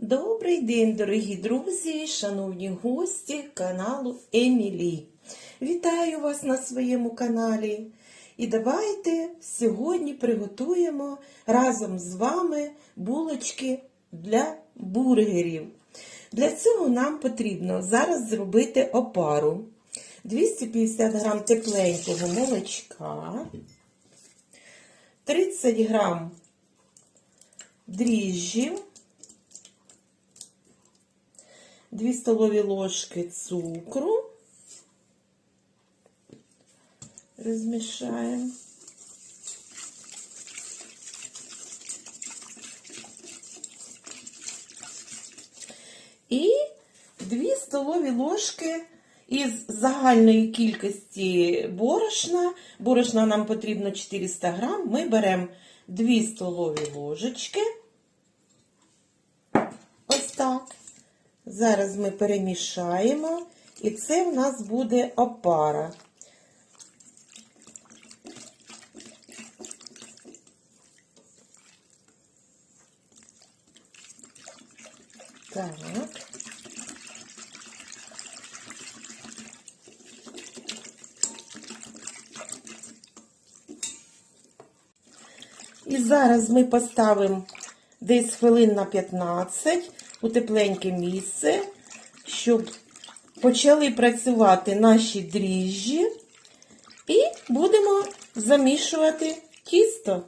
Добрий день, дорогі друзі, шановні гості каналу Емілі. Вітаю вас на своєму каналі. І давайте сьогодні приготуємо разом з вами булочки для бургерів. Для цього нам потрібно зараз зробити опару. 250 грам тепленького молочка, 30 грам дріжджів, 2 столові ложки цукру. Розмішаємо. І 2 столові ложки із загальної кількості борошна. Борошна нам потрібно 400 грам. Ми беремо 2 столові ложечки. Ось так. Зараз ми перемішаємо, і це в нас буде опара. Так. І зараз ми поставимо десь хвилин на 15 у тепленьке місце, щоб почали працювати наші дріжджі. І будемо замішувати тісто.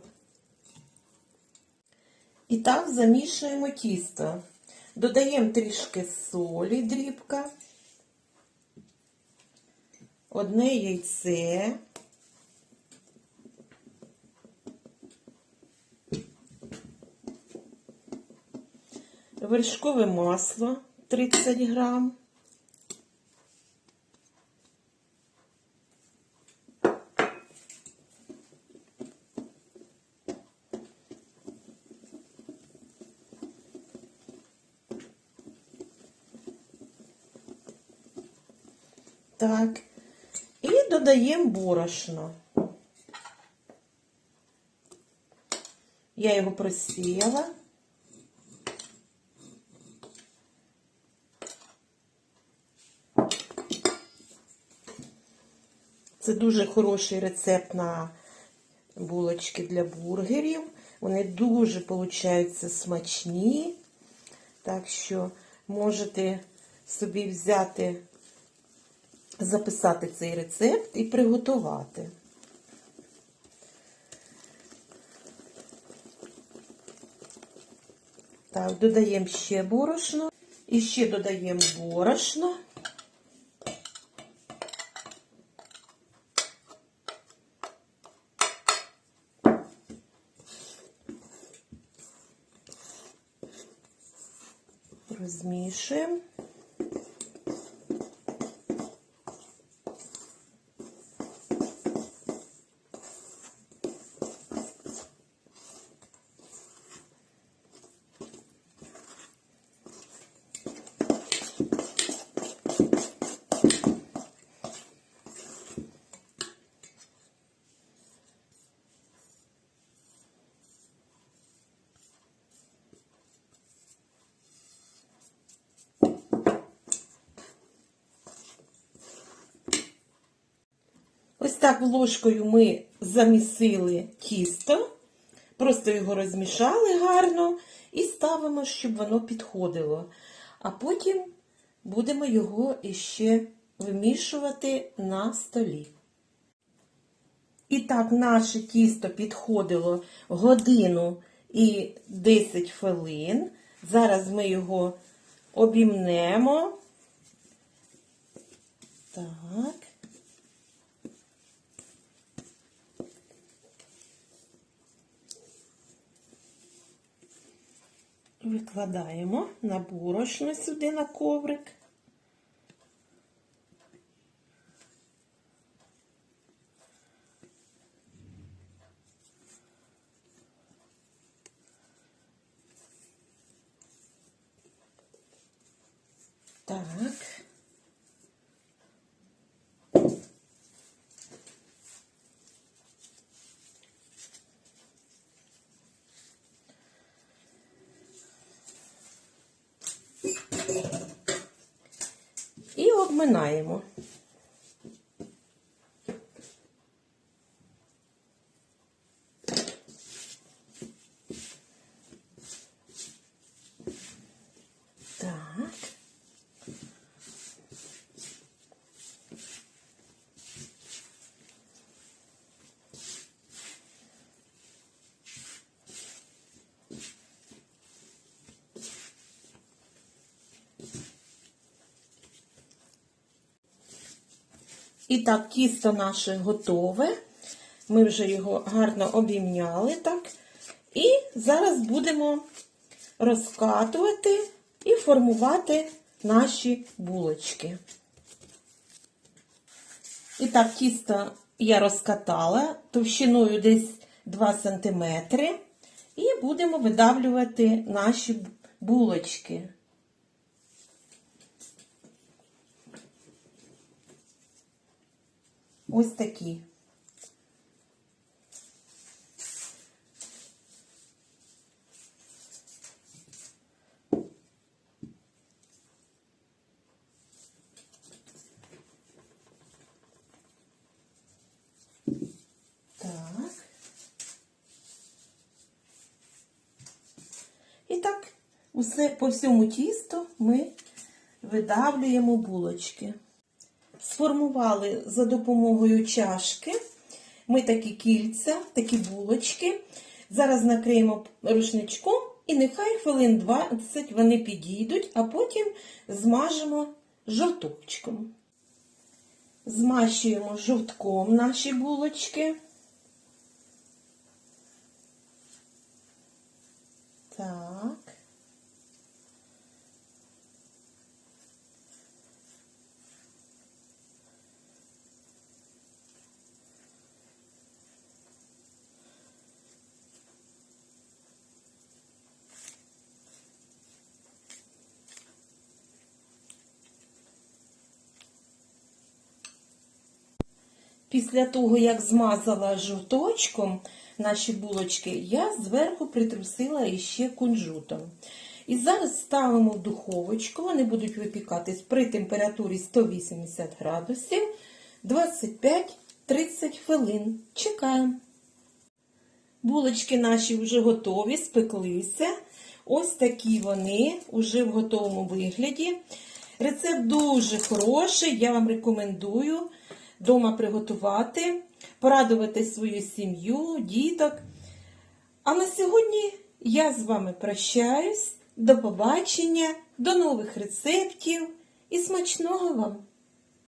І так замішуємо тісто. Додаємо трішки солі, дрібка, одне яйце. Вершкове масло 30 грам. Так, і додаємо борошно. Я його просіяла. Це дуже хороший рецепт на булочки для бургерів. Вони дуже получаються смачні. Так що можете собі взяти, записати цей рецепт і приготувати. Так, додаємо ще борошно. І ще додаємо борошно. Розмішуємо. Ось так ложкою ми замісили тісто, просто його розмішали гарно і ставимо, щоб воно підходило. А потім будемо його іще вимішувати на столі. І так, наше тісто підходило годину і 10 хвилин. Зараз ми його обімнемо. Так. Викладаємо на борошно сюди на коврик. Так. Обминаємо. Так. І так, тісто наше готове. Ми вже його гарно обімняли, так. І зараз будемо розкатувати і формувати наші булочки. І так, тісто я розкатала товщиною десь 2 см. І будемо видавлювати наші булочки. Ось такі. Так. І так, усе по всьому тісту ми видавлюємо булочки. Сформували за допомогою чашки. Ми такі кільця, такі булочки. Зараз накриємо рушничком і нехай хвилин 20 вони підійдуть, а потім змажемо жовточком. Змащуємо жовтком наші булочки. Так. Після того, як змазала жовточком наші булочки, я зверху притрусила іще кунжутом. І зараз ставимо в духовочку, вони будуть випікатись при температурі 180 градусів 25-30 хвилин. Чекаємо. Булочки наші вже готові, спеклися. Ось такі вони вже в готовому вигляді. Рецепт дуже хороший, я вам рекомендую вдома приготувати, порадувати свою сім'ю, діток. А на сьогодні я з вами прощаюсь. До побачення, до нових рецептів і смачного вам!